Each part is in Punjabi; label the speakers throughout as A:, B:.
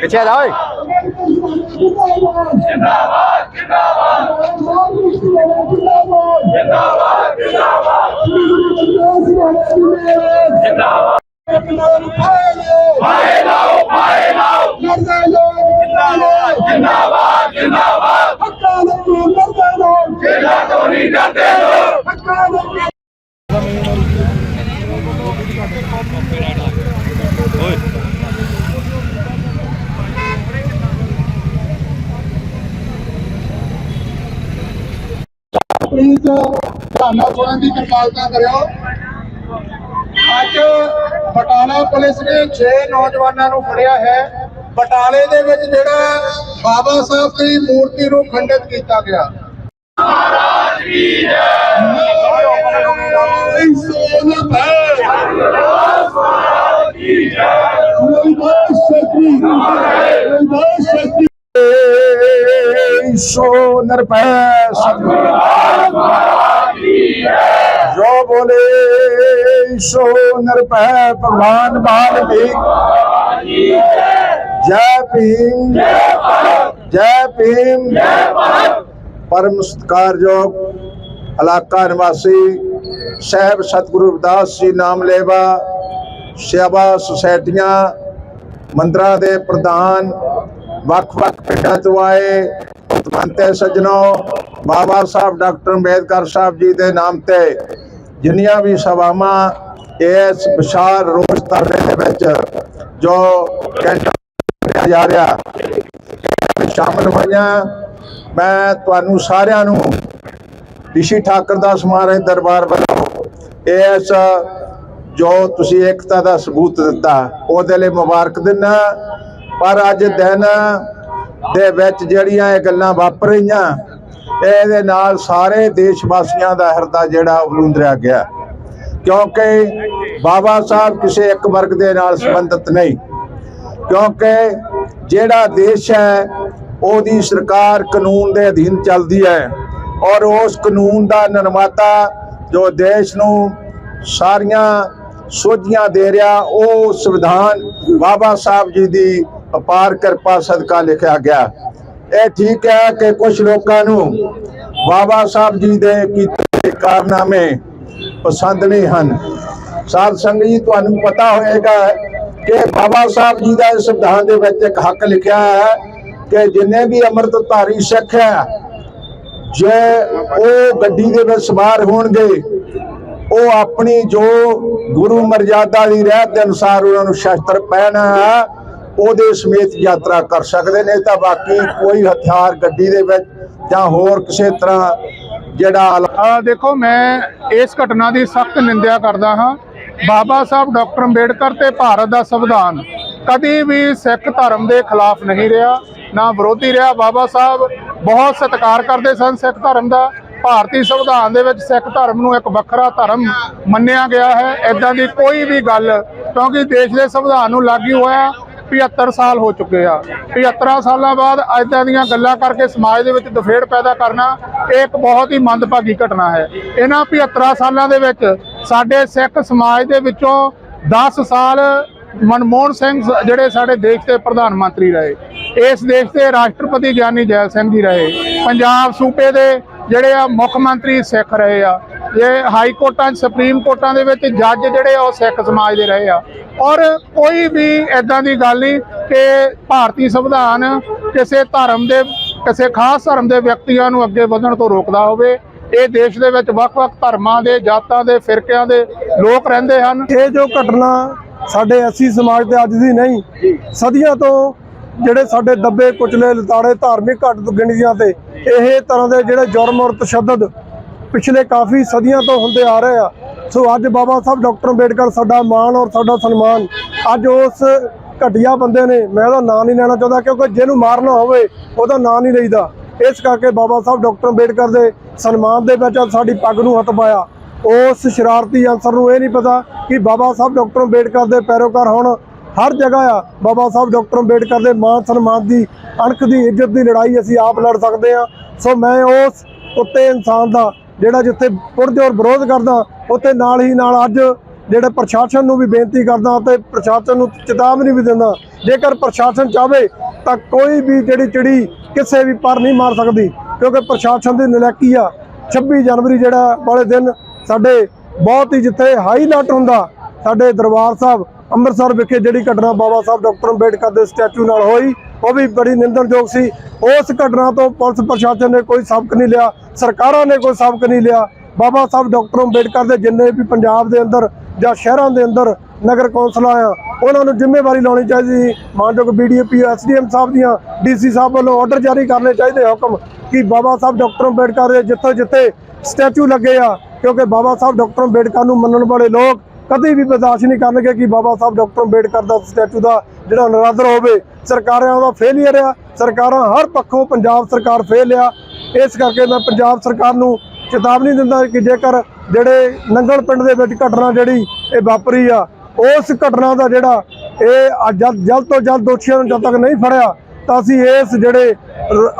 A: cái xe thôi ਜਿੰਦਾਬਾਦ
B: ਜਿੰਦਾਬਾਦ ਜਿੰਦਾਬਾਦ
C: ਜਿੰਦਾਬਾਦ ਜਿੰਦਾਬਾਦ ਪਾਏ
A: ਲਾਓ
B: ਪਾਏ ਲਾਓ ਜਿੰਦਾਬਾਦ ਜਿੰਦਾਬਾਦ ਜਿੰਦਾਬਾਦ ਹੱਕਾਂ ਦੇ ਮਰਦੇ ਲੋਕ ਜਿਹੜਾ ਤੋਂ ਨਹੀਂ ਡਰਦੇ ਲੋਕ ਹੱਕਾਂ ਦੇ लोग
A: ਪਲੀਜ਼ ਧਾਨਾ ਸੁਣਨ ਦੀ ਕਿਰਪਾਲਤਾ ਕਰਿਓ। ਅੱਜ ਬਟਾਲਾ ਪੁਲਿਸ ਨੇ 6 ਨੌਜਵਾਨਾਂ ਨੂੰ ਫੜਿਆ ਹੈ। ਬਟਾਲੇ ਦੇ ਵਿੱਚ ਜਿਹੜਾ ਬਾਬਾ ਸਾਹਿਬ ਦੀ ਮੂਰਤੀ ਨੂੰ ਖੰਡਿਤ ਕੀਤਾ ਗਿਆ। ਮਹਾਰਾਜ ਕੀ ਜੈ
C: ਸੋ ਨਰਪੈ ਸਤਿਗੁਰ ਜੋ ਬੋਲੇ ਸੋ ਨਰਪੈ ਭਗਵਾਨ ਵਾਲਮੀਕ ਜੈ ਭੀਮ। ਜੈ ਭੀਮ। ਪਰਮ ਸਤਿਕਾਰਯੋਗ ਇਲਾਕਾ ਨਿਵਾਸੀ ਸਹਿਬ ਸਤਿਗੁਰੂ ਰਵਿਦਾਸ ਜੀ, ਨਾਮ ਲੈਵਾ ਸੇਵਾ ਸੁਸਾਇਟੀਆਂ, ਮੰਦਰਾਂ ਦੇ ਪ੍ਰਧਾਨ ਵੱਖ-ਵੱਖ ਪਿੰਡਾਂ ਤੋਂ ਆਏ ਉਤਮੰਤੇ ਸੱਜਣੋ, ਬਾਬਾ ਸਾਹਿਬ, ਡਾਕਟਰ ਅੰਬੇਦਕਰ ਸਾਹਿਬ ਜੀ ਦੇ ਨਾਮ ਤੇ ਜਿੰਨੀਆਂ ਵੀ ਸਭਾਵਾਂ ਇਸ ਵਿਸ਼ਾਲ ਰੋਸ ਧਰਨੇ ਦੇ ਵਿੱਚ ਜੋ ਕੈਂਟਰ ਜਾ ਰਿਹਾ ਸ਼ਾਮਲ ਹੋਈਆਂ। ਮੈਂ ਤੁਹਾਨੂੰ ਸਾਰਿਆਂ ਨੂੰ ਰਿਸ਼ੀ ਠਾਕਰ ਦਾ ਸਮਾਰੇ ਦਰਬਾਰ ਵੱਲੋਂ ਇਸ ਜੋ ਤੁਸੀਂ ਏਕਤਾ ਦਾ ਸਬੂਤ ਦਿੱਤਾ, ਉਹਦੇ ਲਈ ਮੁਬਾਰਕ ਦਿੰਦਾ ਪਰ ਅੱਜ ਦਿਨ ਦੇ ਵਿੱਚ ਜਿਹੜੀਆਂ ਇਹ ਗੱਲਾਂ ਵਾਪਰ ਰਹੀਆਂ, ਇਹਦੇ ਨਾਲ ਸਾਰੇ ਦੇਸ਼ ਵਾਸੀਆਂ ਦਾ ਹਿਰਦਾ ਜਿਹੜਾ ਉਲੂੰਦਰਿਆ ਗਿਆ। ਕਿਉਂਕਿ ਬਾਬਾ ਸਾਹਿਬ ਕਿਸੇ ਇੱਕ ਵਰਗ ਦੇ ਨਾਲ ਸੰਬੰਧਿਤ ਨਹੀਂ। ਕਿਉਂਕਿ ਜਿਹੜਾ ਦੇਸ਼ ਹੈ, ਉਹਦੀ ਸਰਕਾਰ ਕਾਨੂੰਨ ਦੇ ਅਧੀਨ ਚੱਲਦੀ ਹੈ ਔਰ ਉਸ ਕਾਨੂੰਨ ਦਾ ਨਿਰਮਾਤਾ ਜੋ ਦੇਸ਼ ਨੂੰ ਸਾਰੀਆਂ ਸੋਝੀਆਂ ਦੇ ਰਿਹਾ, ਉਹ ਸੰਵਿਧਾਨ ਬਾਬਾ ਸਾਹਿਬ ਜੀ ਦੀ ਅਪਾਰ ਕਿਰਪਾ ਸਦਕਾ ਲਿਖਿਆ ਗਿਆ। ਇਹ ਠੀਕ ਹੈ ਕਿ ਕੁਝ ਲੋਕਾਂ ਨੂੰ ਬਾਬਾ ਸਾਹਿਬ ਜੀ ਦੇ ਕੀਤੇ ਕਾਰਨਾਮੇ ਪਸੰਦ ਨਹੀਂ ਹਨ। ਸਾਧ ਸੰਗਤ ਜੀ, ਤੁਹਾਨੂੰ ਪਤਾ ਹੋਵੇਗਾ ਕਿ ਬਾਬਾ ਸਾਹਿਬ ਜੀ ਦਾ ਸੰਵਿਧਾਨ ਦੇ ਵਿੱਚ ਇੱਕ ਹੱਕ ਲਿਖਿਆ ਹੈ ਕਿ ਜਿੰਨੇ ਵੀ ਅੰਮ੍ਰਿਤਧਾਰੀ ਸਿੱਖ ਹੈ, ਜੇ ਉਹ ਗੱਡੀ ਦੇ ਵਿੱਚ ਸਵਾਰ ਹੋਣਗੇ, ਉਹ ਆਪਣੀ ਜੋ ਗੁਰੂ ਮਰਜ਼ਾਦਾ ਦੀ ਰਹਿਤ ਦੇ ਅਨੁਸਾਰ ਉਹਨਾਂ ਨੂੰ ਸ਼ਸਤਰ ਪਹਿਨਾ ਉਹਦੇ ਸਮੇਤ ਯਾਤਰਾ ਕਰ ਸਕਦੇ ਨੇ। ਤਾਂ ਬਾਕੀ ਕੋਈ ਹਥਿਆਰ ਗੱਡੀ ਦੇ ਵਿੱਚ ਜਾਂ ਹੋਰ ਕਿਸੇ ਤਰ੍ਹਾਂ ਜਿਹੜਾ
D: ਆ ਦੇਖੋ, ਮੈਂ ਇਸ ਘਟਨਾ ਦੀ ਸਖਤ ਨਿੰਦਿਆ ਕਰਦਾ ਹਾਂ। ਬਾਬਾ ਸਾਹਿਬ ਡਾਕਟਰ ਅੰਬੇਡਕਰ ਤੇ ਭਾਰਤ ਦਾ ਸੰਵਿਧਾਨ ਕਦੀ ਵੀ ਸਿੱਖ ਧਰਮ ਦੇ ਖਿਲਾਫ ਨਹੀਂ ਰਿਹਾ, ਨਾ ਵਿਰੋਧੀ ਰਿਹਾ। ਬਾਬਾ ਸਾਹਿਬ ਬਹੁਤ ਸਤਿਕਾਰ ਕਰਦੇ ਸਨ ਸਿੱਖ ਧਰਮ ਦਾ। ਭਾਰਤੀ ਸੰਵਿਧਾਨ ਦੇ ਵਿੱਚ ਸਿੱਖ ਧਰਮ ਨੂੰ ਇੱਕ ਵੱਖਰਾ ਧਰਮ ਮੰਨਿਆ ਗਿਆ ਹੈ। ਇਦਾਂ ਦੀ ਕੋਈ ਵੀ ਗੱਲ, ਕਿਉਂਕਿ ਦੇਸ਼ ਦੇ ਸੰਵਿਧਾਨ ਨੂੰ ਲਾਗੂ ਹੋਇਆ 75 ਸਾਲ ਹੋ ਚੁੱਕੇ ਆ। 75 ਸਾਲਾਂ ਬਾਅਦ ਇਦਾਂ ਦੀਆਂ ਗੱਲਾਂ ਕਰਕੇ ਸਮਾਜ ਦੇ ਵਿੱਚ ਦਫੇੜ ਪੈਦਾ ਕਰਨਾ ਇਹ ਇੱਕ ਬਹੁਤ ਹੀ ਮੰਦਭਾਗੀ ਘਟਨਾ ਹੈ। ਇਹਨਾਂ 75 ਸਾਲਾਂ ਦੇ ਵਿੱਚ ਸਾਡੇ ਸਿੱਖ ਸਮਾਜ ਦੇ ਵਿੱਚੋਂ 10 ਸਾਲ ਮਨਮੋਹਨ ਸਿੰਘ ਜਿਹੜੇ ਸਾਡੇ ਦੇਸ਼ ਦੇ ਪ੍ਰਧਾਨ ਮੰਤਰੀ ਰਹੇ। ਇਸ ਦੇਸ਼ ਦੇ ਰਾਸ਼ਟਰਪਤੀ ਗਿਆਨੀ ਜੈਲ ਸਿੰਘ ਜੀ ਰਹੇ। ਪੰਜਾਬ ਸੂਬੇ ਦੇ ਜਿਹੜੇ ਆ ਮੁੱਖ ਮੰਤਰੀ ਸਿੱਖ ਰਹੇ ਆ। ਜੇ ਹਾਈ ਕੋਰਟਾਂ ਸੁਪਰੀਮ ਕੋਰਟਾਂ ਦੇ ਵਿੱਚ ਜੱਜ ਜਿਹੜੇ ਆ ਉਹ ਸਿੱਖ ਸਮਾਜ ਦੇ ਰਹੇ ਆ। ਔਰ ਕੋਈ ਵੀ ਐਦਾਂ ਦੀ ਗੱਲ ਨਹੀਂ ਕਿ ਭਾਰਤੀ ਸੰਵਿਧਾਨ ਕਿਸੇ ਧਰਮ ਦੇ, ਕਿਸੇ ਖਾਸ ਧਰਮ ਦੇ ਵਿਅਕਤੀਆਂ ਨੂੰ ਅੱਗੇ ਵਧਣ ਤੋਂ ਰੋਕਦਾ ਹੋਵੇ। ਇਹ ਦੇਸ਼ ਦੇ ਵਿੱਚ ਵੱਖ-ਵੱਖ ਧਰਮਾਂ ਦੇ, ਜਾਤਾਂ ਦੇ, ਫਿਰਕਿਆਂ ਦੇ ਲੋਕ ਰਹਿੰਦੇ ਹਨ।
E: ਇਹ ਜੋ ਘਟਨਾ ਸਾਡੇ ਅਸੀਂ ਸਮਾਜ ਤੇ ਅੱਜ ਦੀ ਨਹੀਂ, ਸਦੀਆਂ ਤੋਂ ਜਿਹੜੇ ਸਾਡੇ ਦੱਬੇ, ਕੁਚਲੇ, ਲਤਾੜੇ ਧਾਰਮਿਕ ਘੱਟ ਗਿਣਤੀਆਂ ਤੇ, ਇਹ ਤਰ੍ਹਾਂ ਦੇ ਜਿਹੜੇ ਜੁਰਮ ਔਰ ਤਸ਼ੱਦਦ ਪਿਛਲੇ ਕਾਫੀ ਸਦੀਆਂ ਤੋਂ ਹੁੰਦੇ ਆ ਰਹੇ ਆ। ਸੋ ਅੱਜ ਬਾਬਾ ਸਾਹਿਬ ਡਾਕਟਰ ਅੰਬੇਡਕਰ ਸਾਡਾ ਮਾਣ ਔਰ ਸਾਡਾ ਸਨਮਾਨ। ਅੱਜ ਉਸ ਘਟੀਆ ਬੰਦੇ ਨੇ, ਮੈਂ ਉਹਦਾ ਨਾਂ ਨਹੀਂ ਲੈਣਾ ਚਾਹੁੰਦਾ ਕਿਉਂਕਿ ਜਿਹਨੂੰ ਮਾਰਨਾ ਹੋਵੇ, ਉਹਦਾ ਨਾਂ ਨਹੀਂ ਲਈਦਾ। ਇਸ ਕਰਕੇ ਬਾਬਾ ਸਾਹਿਬ ਡਾਕਟਰ ਅੰਬੇਡਕਰ ਦੇ ਸਨਮਾਨ ਦੇ ਵਿੱਚ ਸਾਡੀ ਪੱਗ ਨੂੰ ਹੱਥ ਪਾਇਆ। ਉਸ ਸ਼ਰਾਰਤੀ ਅਨਸਰ ਨੂੰ ਇਹ ਨਹੀਂ ਪਤਾ ਕਿ ਬਾਬਾ ਸਾਹਿਬ ਡਾਕਟਰ ਅੰਬੇਡਕਰ ਦੇ ਪੈਰੋਕਾਰ ਹੁਣ। ਹਰ ਜਗ੍ਹਾ ਆ ਬਾਬਾ ਸਾਹਿਬ ਡਾਕਟਰ ਅੰਬੇਡਕਰ ਦੇ ਮਾਨ ਸਨਮਾਨ ਦੀ, ਅਣਖ ਦੀ, ਇੱਜ਼ਤ ਦੀ ਲੜਾਈ ਅਸੀਂ ਆਪ ਲੜ ਸਕਦੇ ਹਾਂ। ਸੋ ਮੈਂ ਉਸ ਉੱਤੇ ਇਨਸਾਨ ਦਾ ਜਿਹੜਾ ਜਿੱਥੇ ਪੁਰਜੋਰ ਵਿਰੋਧ ਕਰਦਾ, ਉੱਥੇ ਨਾਲ ਹੀ ਨਾਲ ਅੱਜ ਜਿਹੜੇ ਪ੍ਰਸ਼ਾਸਨ ਨੂੰ ਵੀ ਬੇਨਤੀ ਕਰਦਾ ਅਤੇ ਪ੍ਰਸ਼ਾਸਨ ਨੂੰ ਚੇਤਾਵਨੀ ਵੀ ਦਿੰਦਾ, ਜੇਕਰ ਪ੍ਰਸ਼ਾਸਨ ਚਾਹਵੇ ਤਾਂ ਕੋਈ ਵੀ ਜਿਹੜੀ ਚਿੜੀ ਕਿਸੇ ਵੀ ਪਰ ਨਹੀਂ ਮਾਰ ਸਕਦੀ, ਕਿਉਂਕਿ ਪ੍ਰਸ਼ਾਸਨ ਦੀ ਨਲੈਕੀ ਆ। 26 ਜਨਵਰੀ ਜਿਹੜਾ ਵਾਲੇ ਦਿਨ ਸਾਡੇ ਬਹੁਤ ਹੀ ਜਿੱਥੇ ਹਾਈਲਾਈਟ ਹੁੰਦਾ, ਸਾਡੇ ਦਰਬਾਰ ਸਾਹਿਬ ਅੰਮ੍ਰਿਤਸਰ ਵਿਖੇ ਜਿਹੜੀ ਘਟਨਾ ਬਾਬਾ ਸਾਹਿਬ ਡਾਕਟਰ ਅੰਬੇਡਕਰ ਦੇ ਸਟੈਚੂ ਨਾਲ ਹੋਈ ਉਹ ਵੀ ਬੜੀ ਨਿੰਦਣਯੋਗ ਸੀ। ਉਸ ਘਟਨਾ ਤੋਂ ਪੁਲਿਸ ਪ੍ਰਸ਼ਾਸਨ ਨੇ ਕੋਈ ਸਬਕ ਨਹੀਂ ਲਿਆ, ਸਰਕਾਰਾਂ ਨੇ ਕੋਈ ਸਬਕ ਨਹੀਂ ਲਿਆ। ਬਾਬਾ ਸਾਹਿਬ ਡਾਕਟਰ ਅੰਬੇਡਕਰ ਦੇ ਜਿੰਨੇ ਵੀ ਪੰਜਾਬ ਦੇ ਅੰਦਰ ਜਾਂ ਸ਼ਹਿਰਾਂ ਦੇ ਅੰਦਰ ਨਗਰ ਕੌਂਸਲਾਂ ਆ, ਉਹਨਾਂ ਨੂੰ ਜ਼ਿੰਮੇਵਾਰੀ ਲਾਉਣੀ ਚਾਹੀਦੀ ਸੀ। ਮਾਨਯੋਗ ਬੀਡੀਪੀ ਐਸਡੀਐਮ ਸਾਹਿਬ ਦੀਆਂ ਡੀਸੀ ਸਾਹਿਬ ਵੱਲੋਂ ਆਰਡਰ ਜਾਰੀ ਕਰਨੇ ਚਾਹੀਦੇ ਹੁਕਮ ਕਿ ਬਾਬਾ ਸਾਹਿਬ ਡਾਕਟਰ ਅੰਬੇਡਕਰ ਦੇ ਜਿੱਥੇ ਜਿੱਥੇ ਸਟੈਚੂ ਲੱਗੇ ਆ, ਕਿਉਂਕਿ ਬਾਬਾ ਸਾਹਿਬ ਡਾਕਟਰ ਅੰਬੇਡਕਰ ਨੂੰ ਮੰਨਣ ਵਾਲੇ ਲੋਕ ਕਦੇ ਵੀ ਬਰਦਾਸ਼ਤ ਨਹੀਂ ਕਰਨਗੇ ਕਿ ਬਾਬਾ ਸਾਹਿਬ ਡਾਕਟਰ ਅੰਬੇਡਕਰ ਦਾ ਸਟੈਚੂ ਦਾ ਜਿਹੜਾ ਨਰਾਦਰ ਹੋਵੇ, ਸਰਕਾਰਾਂ ਉਹਦਾ ਫੇਲਿਅਰ ਆ, ਸਰਕਾਰਾਂ ਹਰ ਪੱਖੋਂ ਪੰਜਾਬ ਸਰਕਾਰ ਫੇਲ ਆ। ਇਸ ਕਰਕੇ ਮੈਂ ਪੰਜਾਬ ਸਰਕਾਰ ਨੂੰ ਚੇਤਾਵਨੀ ਦਿੰਦਾ ਕਿ ਜੇਕਰ ਜਿਹੜੇ ਨੰਗਲ ਪਿੰਡ ਦੇ ਵਿੱਚ ਘਟਨਾ ਜਿਹੜੀ ਇਹ ਵਾਪਰੀ ਆ, ਉਸ ਘਟਨਾ ਦਾ ਜਿਹੜਾ ਇਹ ਅੱਜ ਜਲਦ ਤੋਂ ਜਲਦ ਦੋਸ਼ੀਆਂ ਨੂੰ ਜਦ ਤੱਕ ਨਹੀਂ ਫੜਿਆ, ਤਾਂ ਅਸੀਂ ਇਸ ਜਿਹੜੇ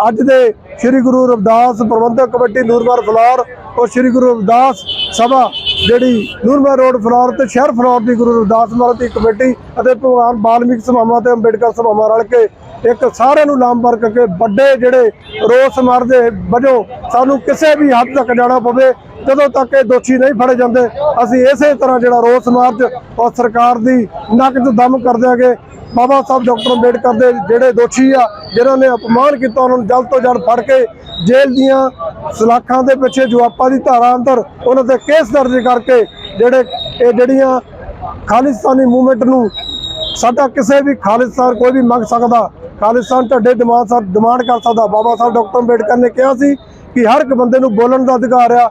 E: ਅੱਜ ਦੇ ਸ੍ਰੀ ਗੁਰੂ ਰਵਿਦਾਸ ਪ੍ਰਬੰਧਕ ਕਮੇਟੀ ਨੂਰਮਹਿਰ ਫਲੋਰ ਔਰ ਸ੍ਰੀ ਗੁਰੂ ਰਵਿਦਾਸ ਸਭਾ ਜਿਹੜੀ ਨੂਰਮਾ ਰੋਡ ਫਲੋਰ ਤੇ ਸ਼ਹਿਰ ਫਲੋਰ ਦੀ ਗੁਰੂ ਰਵਿਦਾਸ ਮਹਾਰਾਜ ਦੀ ਕਮੇਟੀ ਅਤੇ ਭਗਵਾਨ ਬਾਲਮੀਕ ਸਭਾਵਾਂ ਤੇ ਅੰਬੇਡਕਰ ਸਭਾਵਾਂ ਰਲ ਕੇ ਇੱਕ ਸਾਰਿਆਂ ਨੂੰ ਲਾਮਬਰ ਕਰਕੇ ਵੱਡੇ ਜਿਹੜੇ ਰੋਸ ਮਾਰਦੇ ਵਜੋਂ ਸਾਨੂੰ ਕਿਸੇ ਵੀ ਹੱਦ ਤੱਕ ਜਾਣਾ ਪਵੇ ਜਦੋਂ ਤੱਕ ਇਹ ਦੋਸ਼ੀ ਨਹੀਂ ਫੜੇ ਜਾਂਦੇ, ਅਸੀਂ ਇਸੇ ਤਰ੍ਹਾਂ ਜਿਹੜਾ ਰੋਸ ਮਾਰਚ ਔਰ ਸਰਕਾਰ ਦੀ ਨੱਕ 'ਚ ਦਮ ਕਰ ਦਿਆਂਗੇ ਬਾਬਾ ਸਾਹਿਬ ਡਾਕਟਰ ਅੰਬੇਡਕਰ ਦੇ ਜਿਹੜੇ ਦੋਸ਼ੀ ਆ, ਜਿਨ੍ਹਾਂ ਨੇ ਅਪਮਾਨ ਕੀਤਾ, ਉਹਨਾਂ ਨੂੰ ਜਲਦ ਤੋਂ ਜਲਦ ਫੜ ਕੇ ਜੇਲ੍ਹ ਦੀਆਂ ਸਲਾਖਾਂ ਦੇ ਪਿੱਛੇ ਜਵਾਬਾਂ ਦੀ ਧਾਰਾ ਅੰਦਰ ਉਹਨਾਂ ਤੇ ਕੇਸ ਦਰਜ ਕਰਕੇ ਜਿਹੜੇ ਇਹ ਜਿਹੜੀਆਂ ਖਾਲਿਸਤਾਨੀ ਮੂਵਮੈਂਟ ਨੂੰ ਸਾਡਾ ਕਿਸੇ ਵੀ ਖਾਲਿਸਤਾਨ ਕੋਈ ਵੀ ਮੰਗ ਸਕਦਾ, ਖਾਲਿਸਤਾਨ ਢੱਡੇ ਦਿਮਾਗ ਸਾ, ਡਿਮਾਂਡ ਕਰ ਸਕਦਾ। ਬਾਬਾ ਸਾਹਿਬ ਡਾਕਟਰ ਅੰਬੇਡਕਰ ਨੇ ਕਿਹਾ ਸੀ ਕਿ ਹਰ ਇੱਕ ਬੰਦੇ ਨੂੰ ਬੋਲਣ ਦਾ ਅਧਿਕਾਰ ਆ।